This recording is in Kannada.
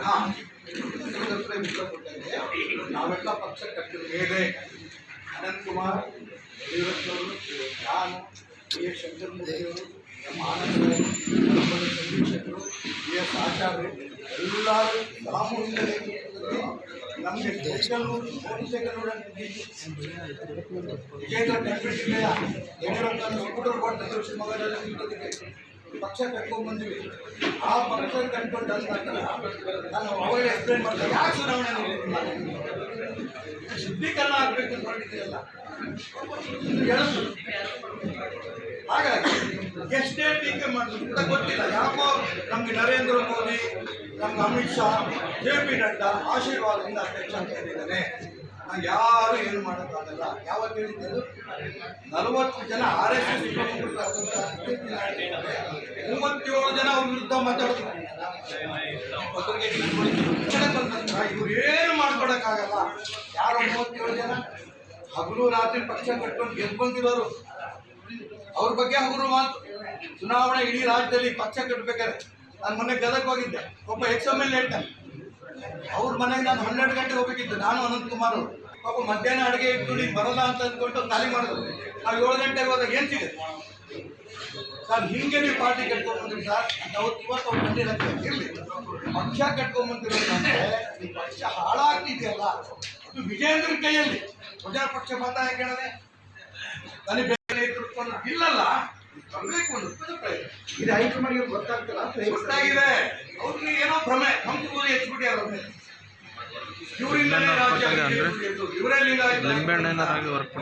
ಹಾ ಹತ್ರ ಇಷ್ಟಪಟ್ಟಂಗೆ ನಾವೆಲ್ಲ ಪಕ್ಷ ಕಟ್ಟಿದ ಮೇಲೆ ಅನಂತ್ ಕುಮಾರ್ ಯಡಿಯೂರಪ್ಪನವರು ನಾನು ಬಿ ಎಸ್ ಶಂಕರಮೂರ್ತಿಯವರು ನಮ್ಮ ಆನಂದ ನಮ್ಮ ಸಂದೀಕ್ಷಕರು ಬಿ ಎಸ್ ಆಚಾರ್ಯ ಎಲ್ಲರೂ ಸಾಮೂಹಿಕ ನೇತೃತ್ವದಲ್ಲಿ ನಮಗೆ ಸೈಕಲ್ಲು ಮೋಟರ್ ಸೈಕಲ್ ವಿಜೇಂದ್ರ ಕಲ್ಪೆ ಜಿಲ್ಲೆಯ ಯಡಿಯೂರಪ್ಪನ ಸ್ಕೂಟರ್ ಕೊಟ್ಟು ಶಿವಮೊಗ್ಗದಲ್ಲಿ ನಿಂತದಕ್ಕೆ ಪಕ್ಷ ಕಟ್ಕೊಂಡ್ ಬಂದ್ವಿ ಆ ಪಕ್ಷ ಕಟ್ಕೊಂಡು ನಂತರ ನಾನು ಅವಾಗ ಎಕ್ಸ್ಪ್ಲೇನ್ ಯಾಕೆ ಚುನಾವಣೆ? ಶುದ್ಧೀಕರಣ ಆಗಬೇಕು ಅಂತ ಹೊರಟಿದ್ದೀರಲ್ಲ ಹೇಳೋದು ಹಾಗಾಗಿ ಎಷ್ಟೇ ಟೀಕೆ ಮಾಡಿದ್ರು ಕೂಡ ಗೊತ್ತಿಲ್ಲ. ಯಾಕೋ ನಮ್ಗೆ ನರೇಂದ್ರ ಮೋದಿ ನಮ್ಗೆ ಅಮಿತ್ ಶಾ, ಜೆ ಪಿ ನಡ್ಡಾ ಆಶೀರ್ವಾದದಿಂದ ಅಧ್ಯಕ್ಷ ಅಂತ ಹೇಳಿದ್ದಾನೆ ನಂಗೆ ಯಾರು ಏನು ಮಾಡೋಕ್ಕಾಗಲ್ಲ. ಯಾವತ್ತು ಹೇಳಿದ್ದು? ನಲವತ್ತು ಜನ ಆರ್ ಎಸ್ ಎಸ್ ಮೂವತ್ತೇಳು ಜನ ಅವ್ರ ವಿರುದ್ಧ ಮಾತಾಡ್ತಾರೆ. ಇವ್ರು ಏನು ಮಾಡ್ಕೊಡಕ್ಕಾಗಲ್ಲ ಯಾರು ಮೂವತ್ತೇಳು ಜನ? ಹಗಲು ರಾತ್ರಿ ಪಕ್ಷ ಕಟ್ಕೊಂಡು ಗೆದ್ದು ಅವ್ರ ಬಗ್ಗೆ ಹಗುರು ಮಾತು. ಚುನಾವಣೆ ಇಡೀ ರಾಜ್ಯದಲ್ಲಿ ಪಕ್ಷ ಕಟ್ಟಬೇಕಾದ್ರೆ ನಾನು ಮೊನ್ನೆ ಗದಗ ಹೋಗಿದ್ದೆ. ಒಬ್ಬ ಎಕ್ಸ್ ಎಂ ಎಲ್ ಎ ಅವ್ರ ಮನೆಗೆ ನಾನು ಹನ್ನೆರಡು ಗಂಟೆ ಹೋಗ್ಬೇಕಿತ್ತು. ನಾನು ಅನಂತ್ ಕುಮಾರ್ ಅವರು. ಪಾಪ ಮಧ್ಯಾಹ್ನ ಅಡುಗೆ ಇಟ್ಟು ನೀನು ಬರಲ್ಲ ಅಂತ ಅಂದ್ಕೊಂಡು ಖಾಲಿ ಮಾಡಿದ್ರು. ನಾವು ಏಳು ಗಂಟೆಗೆ ಹೋದಾಗ ಏನು ಸಿಗುತ್ತೆ? ಸರ್ ಹಿಂಗೆ ನೀವು ಪಾರ್ಟಿ ಕಟ್ಕೊಂಡ್ಬಂದ್ರಿ ಸರ್. ಅಂತ ಅವತ್ತು ಇವತ್ತು ಅವ್ರು ಬಂದಿರತ್ತೆ ಇರಲಿ. ಪಕ್ಷ ಕಟ್ಕೊಂಡ್ ಬಂದಿರೋದಂದ್ರೆ ಈ ಪಕ್ಷ ಹಾಳಾಗ್ತಿದೆಯಲ್ಲ. ಅದು ವಿಜೇಂದ್ರ ಕೈಯಲ್ಲಿ. ಪ್ರಜಾ ಪಕ್ಷ ಮತ ಯಾಕೆ ತಲೆ ಬೇರೆ ಅನ್ನೋದು ಇಲ್ಲಲ್ಲ ಬರಬೇಕು ಒಂದು ಪ್ರಯತ್ನ. ಇದು ಹೈಕಮಾಂಡ್ ಗೊತ್ತಾಗ್ತಿಲ್ಲ ಗೊತ್ತಾಗಿದೆ. ಅವ್ರಿಗೆ ಏನೋ ಭ್ರಮೆ. ನಮ್ಗೆ ಹೆಚ್ಚು ಬಿಟ್ಟಿ ರಾಜ್ಯ ಇವರೇ ಲಿಂಗಾಯತ ಲಿಂಬೆಹಣ್ಣು ಏನಾರು ವರ್ಕ್